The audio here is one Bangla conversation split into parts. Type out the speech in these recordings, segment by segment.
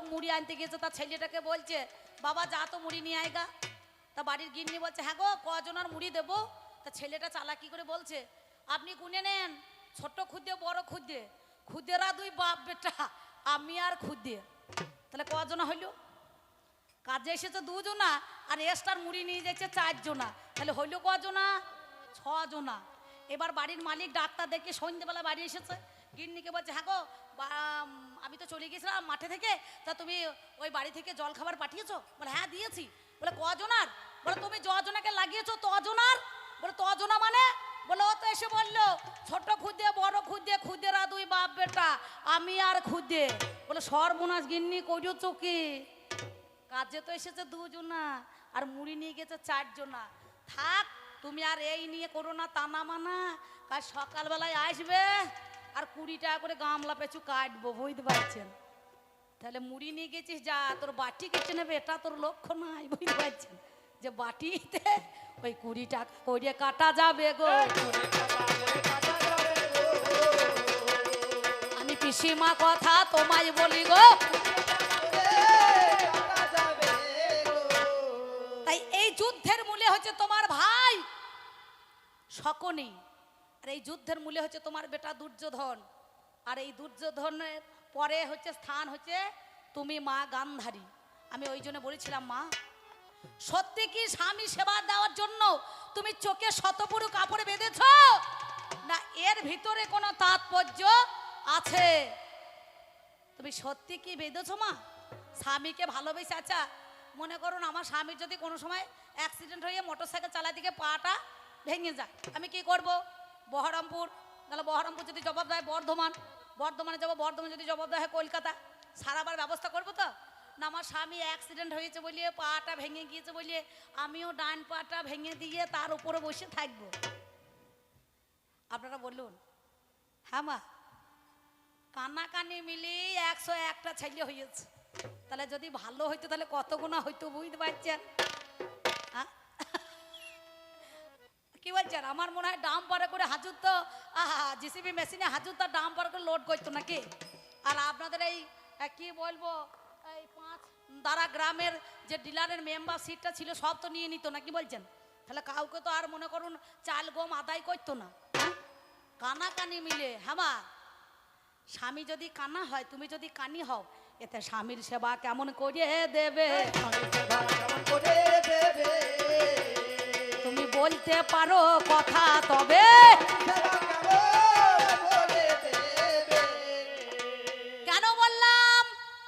লোক মুড়ি আনতে গিয়েছে তার ছেলেটাকে বলছে, বাবা, যা তো মুড়ি নিয়ে আয়গা তা বাড়ির গিন্নি বলছে হ্যাঁ গো কজনের মুড়ি দেবো? তা ছেলেটা চালাকি করে বলছে, আপনি গুনে নেন ছোট খুদে, বড় খুদে। খুদেরা দুই বাপ বেটা, আমি আর খুদে। তাহলে কজন হইল? কাজে এসেছে দুজনা, আর এক্সট্রার মুড়ি নিয়ে যাচ্ছে চারজনা। তাহলে হইল কজনা? ছজনা। এবার বাড়ির মালিক ডাক্তার দেখে সন্ধ্যেবেলা বাড়ি এসেছে। গিন্নিকে বলছে হ্যাঁ গো আমি তো চলে গেছিলাম মাঠে থেকে। তা তুমি ওই বাড়ি থেকে জল খাবার পাঠিয়েছো? বলে হ্যাঁ দিয়েছি। বলে, কজনার? বলে, তুমি জজনাকে লাগিয়েছো তজনার? বলে, তজনা মানে? বলে, ও তো এসে বলল, ছোট খুদে, বড় খুদে, খুদেরা দুই বাপ বেটা, আমি আর খুদে। বলে, সর্বনাশ গিন্নি করিয়েছো কি? কাজে তো এসেছে দুজনা, আর মুড়ি নিয়ে গেছে চারজনা। থাক, তুমি আর এই নিয়ে করো না তানা মানা। কাল সকালবেলায় আসবে। আর কুড়ি টাকা করে গামলা পেছু কাটবো বুঝতে পারছেন? তাহলে মুড়ি নিয়ে গেছিস যা তোর বাটি কেটে নেবে এটা তোর লক্ষ্য নাই বুঝতে পারছেন? যে বাটিতে ওই কুড়ি টাকা করে কাটা যাবে গো। আমি পিসিমা কথা তোমায় বলি গো। তাই এই যুদ্ধের মূলে হচ্ছে তোমার ভাই। শকুনি আর এই যুদ্ধের মূলে হচ্ছে তোমার বেটা দুর্যোধন। আর এই দুর্যোধনের পরে হচ্ছে স্থান হচ্ছে তুমি মা গান্ধারী। আমি ওই জন্য বলেছিলাম, মা, সত্যি কি স্বামী সেবা দেওয়ার জন্য তুমি চোখে শতপুরু কাপড়ে বেঁধেছ? না, এর ভিতরে কোনো তাৎপর্য আছে? তুমি সত্যি কি বেঁধেছো, মা? স্বামীকে ভালোবেসে আচ্ছা মনে করুন আমার স্বামীর যদি কোনো সময় অ্যাক্সিডেন্ট হয়ে মোটর সাইকেল চালা দিকে পাটা ভেঙে যায়, আমি কি করব? বহরমপুর, তাহলে বহরমপুর যদি জবাব দেয় বর্ধমান, বর্ধমানে যাব, বর্ধমান যদি জবাব দেয় কলকাতা, সারাবার ব্যবস্থা করব তো? না, আমার স্বামী অ্যাক্সিডেন্ট হয়েছে বলিয়ে, পাটা ভেঙে গিয়েছে বলিয়ে, আমিও ডান পাটা ভেঙে দিয়ে তার উপরে বসে থাকব। আপনারা বলুন হ্যাঁ মা কানাকানি মিলি একশো একটা ছেলে হয়েছে। তাহলে যদি ভালো হইতো, তাহলে কত গুণা হইতো বুঝতে পারছেন? কি বলছেন? আমার মনে হয় ডাম পারে করে হাজুর তো জিসিবি মেশিনে হাজুর তো ডাম পারে করে লোড করতো নাকি? আর আপনাদের এই কি বলব, এই পাঁচ দ্বারা গ্রামের যে ডিলারের মেম্বার সিটটা ছিল, সব তো নিয়ে নিত না কি বলছেন? তাহলে কাউকে তো আর মনে করুন চাল গম আদায় করতো না। হ্যাঁ? কানাকানি মিলে হ্যাঁ স্বামী যদি কানা হয়, তুমি যদি কানি হও, এতে স্বামীর সেবা কেমন করে দেবে? তুমি বলতে পারো কথা তবে। কেন বললাম?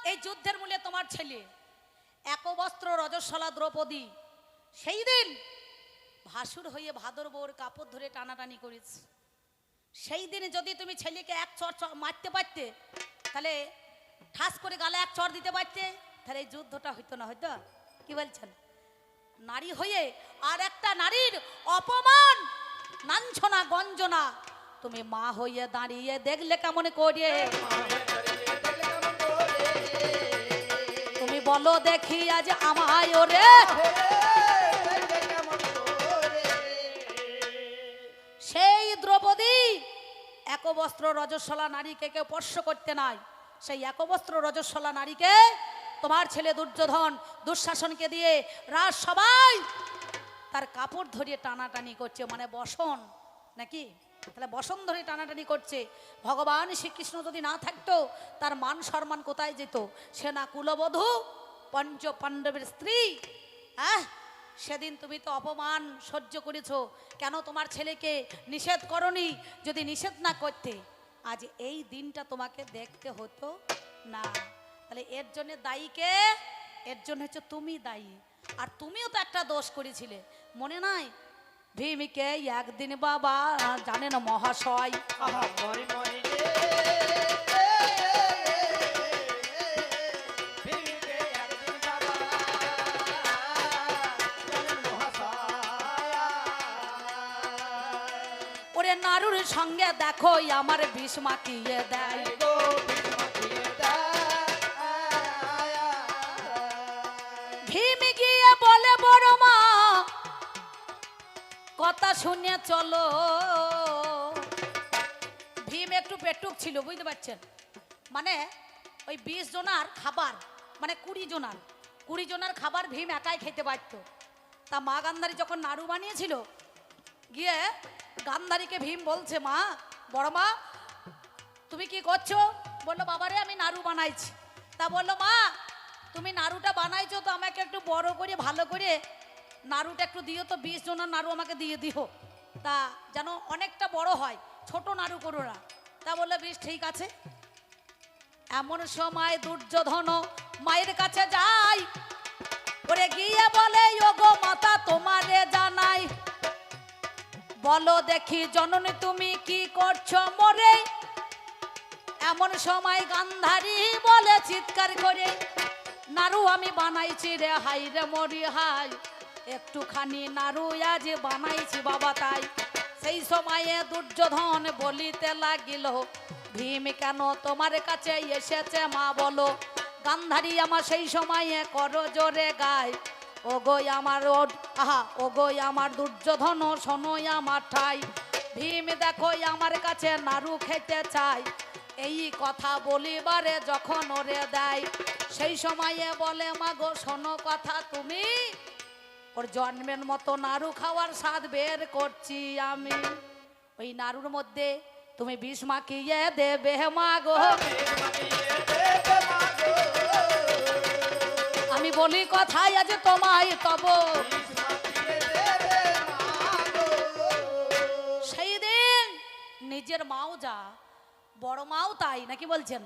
এই যুদ্ধের মূলে তোমার ছেলে, একবস্ত্র রজস্বলা দ্রৌপদী, সেই দিন ভাসুর হয়ে ভাদর বউর কাপড় ধরে টানাটানি করেছে। সেই দিন যদি তুমি ছেলেকে এক চর মারতে পারতে, তাহলে ঠাস করে গালে এক চর দিতে পারতে, তাহলে এই যুদ্ধটা হইতো না হয়তো কি বলছেন? নারী হয়ে আর একটা নারীর অপমান। লাঞ্ছনা গঞ্জনা। তুমি মা হইয়ে দাঁড়িয়ে দেখলে কেমন করে? তুমি বলো দেখি আজ আমায় ওরে। সেই দ্রৌপদী একবস্ত্র রজস্বলা নারীকে কেউ স্পর্শ করতে নাই। সেই একবস্ত্র রজস্বলা নারীকে তোমার ছেলে দুর্যোধন দুঃশাসনকে দিয়ে রাজ সবাই তার কাপড় ধরিয়ে টানাটানি করছে মানে বসন, নাকি? তাহলে বসন ধরে টানাটানি করছে। ভগবান শ্রীকৃষ্ণ যদি না থাকতো, তার মান সম্মান কোথায় যেত? সে না কুলবধূ, পঞ্চ পাণ্ডবের স্ত্রী। হ্যাঁ সেদিন তুমি তো অপমান সহ্য করেছ। কেন তোমার ছেলেকে নিষেধ করনি? যদি নিষেধ না করতে, আজ এই দিনটা তোমাকে দেখতে হতো না। তাহলে এর জন্য দায়ীকে এর জন্য হচ্ছে তুমি দায়ী। আর তুমিও তো একটা দোষ করেছিলে। মনে নাই? ভীমিকে একদিন বাবা জানে না মহাশয়। ওরে নারুর সঙ্গে দেখো আমার বিষ মাখিয়ে দেয়। ভীম গিয়ে বলে, বড় মা, কথা শুনে চলো। ভীম একটু পেটুক ছিল, বুঝতে পারছেন? মানে ওই বিশ জনার খাবার মানে কুড়ি জনার কুড়ি জনার খাবার ভীম একাই খেতে পারতো। তা মা গান্ধারী যখন নাড়ু বানিয়েছিল, গিয়ে গান্ধারীকে ভীম বলছে, মা, বড় মা, তুমি কি করছ? বলল, বাবারে, আমি নাড়ু বানাইছি। তা বলল, মা তুমি নাড়ুটা বানাইছো তো আমাকে একটু বড় করে, ভালো করে নাড়ুটা একটু দিও তো, বিশ জনের নাড়ু আমাকে দিয়ে দিও। তা যেন অনেকটা বড় হয়, ছোট নাড়ু করো না। তা বলল, বেশ, ঠিক আছে। এমন সময় দুর্যোধন মায়ের কাছে যাই ওরে গিয়ে বলে, ওগো মাতা, তোমারে জানাই। বলো দেখি জননী, তুমি কি করছ মরে? এমন সময় গান্ধারী বলে, চিৎকার করে নাড়ু আমি বানাইছি রে হাই রে মরি হাই একটুখানি নাড়ু আজ বানাইছি বাবা তাই। সেই সময়ে দুর্যোধন বলিতে লাগিল, ভীম, কেন তোমার কাছে এসেছে মা বলো? গান্ধারী আমার সেই সময়ে করো জোরে গায়। ওগোই আমার আহা ওগোই আমার দুর্যোধন শোনোই আমার ঠাই। ভীম, দেখো, আমার কাছে নাড়ু খেতে চাই এই কথা বলিবারে যখন ওরে দেয় সেই সময়ে বলে মা গো শোনো কথা, তুমি ওর জন্মের মতো নাড়ু খাওয়ার স্বাদ বের করছি আমি। ওই নাড়ুর মধ্যে তুমি বিষ মাখিয়ে দেবে মা গো আমি বলি কথাই আজ তোমায় তব। সেই দিন নিজের মাও যা, বড় মাও তাই, নাকি বলছেন?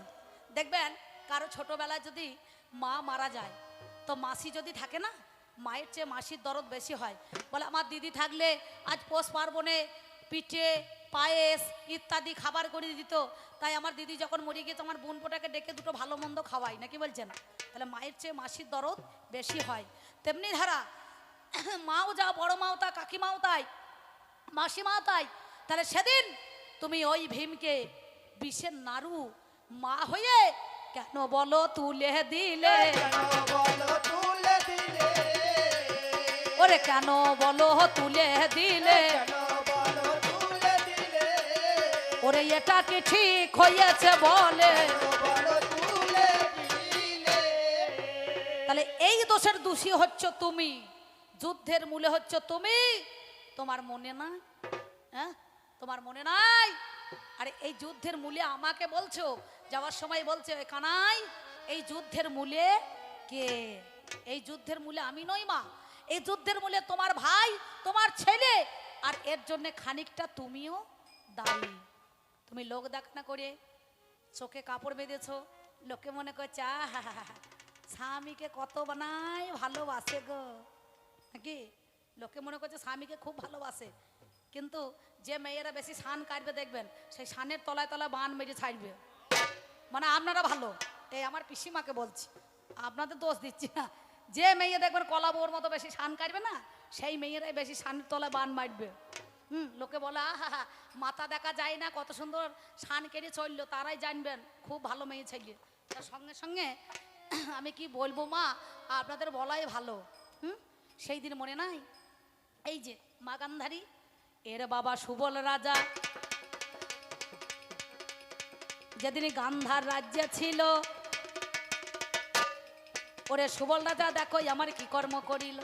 দেখবেন কারও ছোটবেলায় যদি মা মারা যায়, তো মাসি যদি থাকে না, মায়ের চেয়ে মাসির দরদ বেশি হয়। বলে, আমার দিদি থাকলে আজ পোষ পার্বণে পিঠে, পায়েস ইত্যাদি খাবার করে দিত। তাই আমার দিদি যখন মরে গিয়েছে আমার বোন পোটাকে ডেকে দুটো ভালো মন্দ খাওয়াই নাকি বলছেন তাহলে মায়ের চেয়ে মাসির দরদ বেশি হয়। তেমনি ধারা, মাও যা বড় মাও তা, কাকিমাও তাই, মাসিমাও তাই। তাহলে সেদিন তুমি ওই ভীমকে বিষের নাড়ু মা হয়ে কেন বলো তুলে দিলে? ওরে কেন বলো তুলে দিলে? ওরে এটা কি ঠিক হয়েছে বলে? তাহলে এই দোষের দোষী হচ্ছ তুমি। যুদ্ধের মূলে হচ্ছ তুমি। তোমার মনে না? হ্যাঁ? তোমার মনে নাই? আরে এই যুদ্ধের মূলে আমাকে বলছো যাওয়ার সময় বলছে "এ কানাই, এই যুদ্ধের মূলে কে? এই যুদ্ধের মূলে আমি নই মা। এই যুদ্ধের মূলে তোমার ভাই, তোমার ছেলে। আর এর জন্য খানিকটা তুমিও দায়ী। তুমি লোক দেখানা করে চোখে কাপড় বেঁধেছ। লোকে মনে করছে, আহা স্বামীকে কত বানায় ভালোবাসে গো। নাকি? লোকে মনে করছে স্বামীকে খুব ভালোবাসে। কিন্তু যে মেয়েরা বেশি সান কাটবে দেখবেন, সেই সানের তলায় তলায় বান মেরে ছাড়বে। মানে আপনারা ভালো। এই আমার পিসিমাকে বলছি, আপনাদের দোষ দিচ্ছি না। যে মেয়ে দেখবেন কলা বউর মতো বেশি সান কাটবে না, সেই মেয়েরাই বেশি সানের তলায় বান মারবে। হুম, লোকে বলে আহা মাথা দেখা যায় না, কত সুন্দর সান কেটে চলল, তারাই জানবেন, খুব ভালো মেয়ে ছেলে। তার সঙ্গে সঙ্গে আমি কি বলব মা, আপনাদের বলাই ভালো। হুম, সেই দিন মনে নাই? এই যে, মা গান্ধারী, এর বাবা সুবল রাজা যেদিন গান্ধার রাজ্যে ছিল, ওরে সুবল রাজা, দেখো আমার কি কর্ম করিল।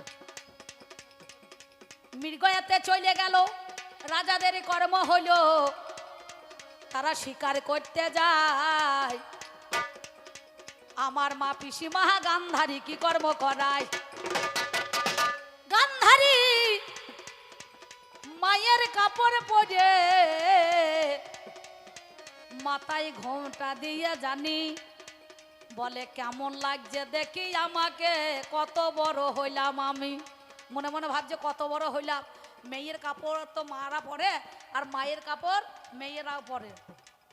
মৃগয়াতে চলে গেল, রাজাদের কর্ম হলো তারা শিকার করতে যায়, আমার মা পিসিমা গান্ধারী কি কর্ম করায়? গান্ধারী মায়ের কাপড় পরে মাথায় ঘোমটা দিয়ে জানি, বলে, কেমন লাগছে দেখি আমাকে? কত বড় হইলাম আমি। মনে মনে ভাবছে, কত বড় হইলাম। মেয়ের কাপড় তো মারা পরে আর মায়ের কাপড় মেয়েরাও পরে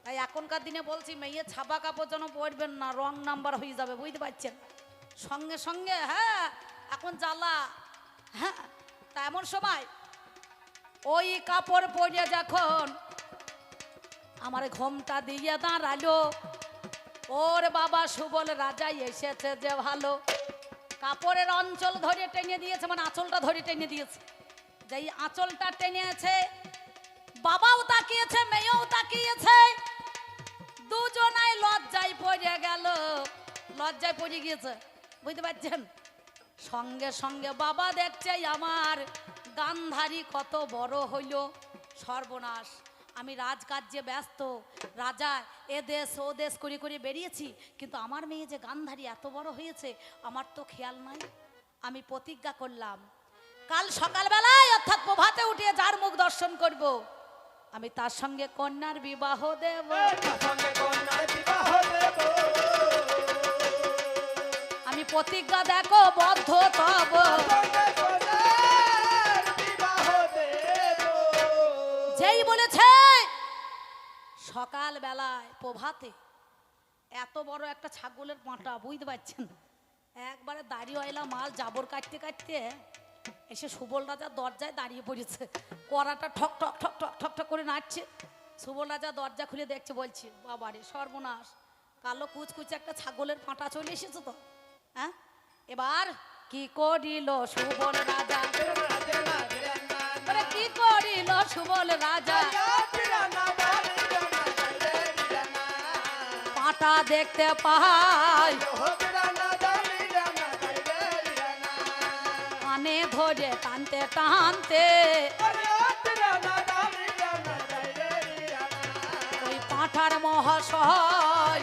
তাই এখনকার দিনে বলছি, মেয়ের ছাপা কাপড় যেন পরবেন না, রং নাম্বার হয়ে যাবে, বুঝতে পারছেন? সঙ্গে সঙ্গে হ্যাঁ এখন জ্বালা হ্যাঁ তা এমন সময় ওই কাপড় পরে যখন আমার ঘোমটা দিয়ে দাঁড়াল। ওর বাবা সুবল রাজাই এসেছে যে ভালো। কাপড়ের অঞ্চল ধরে টেনে দিয়েছে মানে আঁচলটা ধরে টেনে দিয়েছে। যেই আঁচলটা টেনেছে, বাবাও তাকিয়েছে, মেয়েও তাকিয়েছে। দুজনাই লজ্জায় পড়ে গেল। লজ্জায় পড়ে গিয়েছে, বুঝতে পারছেন? সঙ্গে সঙ্গে বাবা দেখছে আমার গান্ধারী কত বড় হইল, সর্বনাশ। আমি রাজকার্যে ব্যস্ত। রাজা এ দেশ ও দেশ করে করে বেরিয়েছি। কিন্তু আমার মেয়ে যে গান্ধারী এত বড় হয়েছে আমার তো খেয়াল নাই। আমি প্রতিজ্ঞা করলাম কাল সকালবেলায় অর্থাৎ প্রভাতে উঠে যার মুখ দর্শন করব। আমি তার সঙ্গে কন্যার বিবাহ দেব। সঙ্গে কন্যার বিবাহ দেব। আমি প্রতিজ্ঞা দেখো বদ্ধ তব। সকাল বেলায় প্রভাতে এত বড় একটা ছাগলের পাঁটা বুঝতে পারছেন? একবারে দাঁড়িয়ে মাল জাবর কাটতে কাটতে এসে সুবল রাজা দরজায় দাঁড়িয়ে পড়েছে। কড়াটা ঠক ঠক ঠক ঠক ঠক ঠক করে নাচছে সুবল রাজা দরজা খুলে দেখছে বলছি বাবারে সর্বনাশ। কালো কুচকুচে একটা ছাগলের পাঁটা চলে এসেছে তো হ্যাঁ? এবার কি করিল সুবল রাজা? কি করিল সুবল রাজা পাটা দেখতে পাই। কানে ধরে টানতে টানতে ওই পাঠার মহাশয়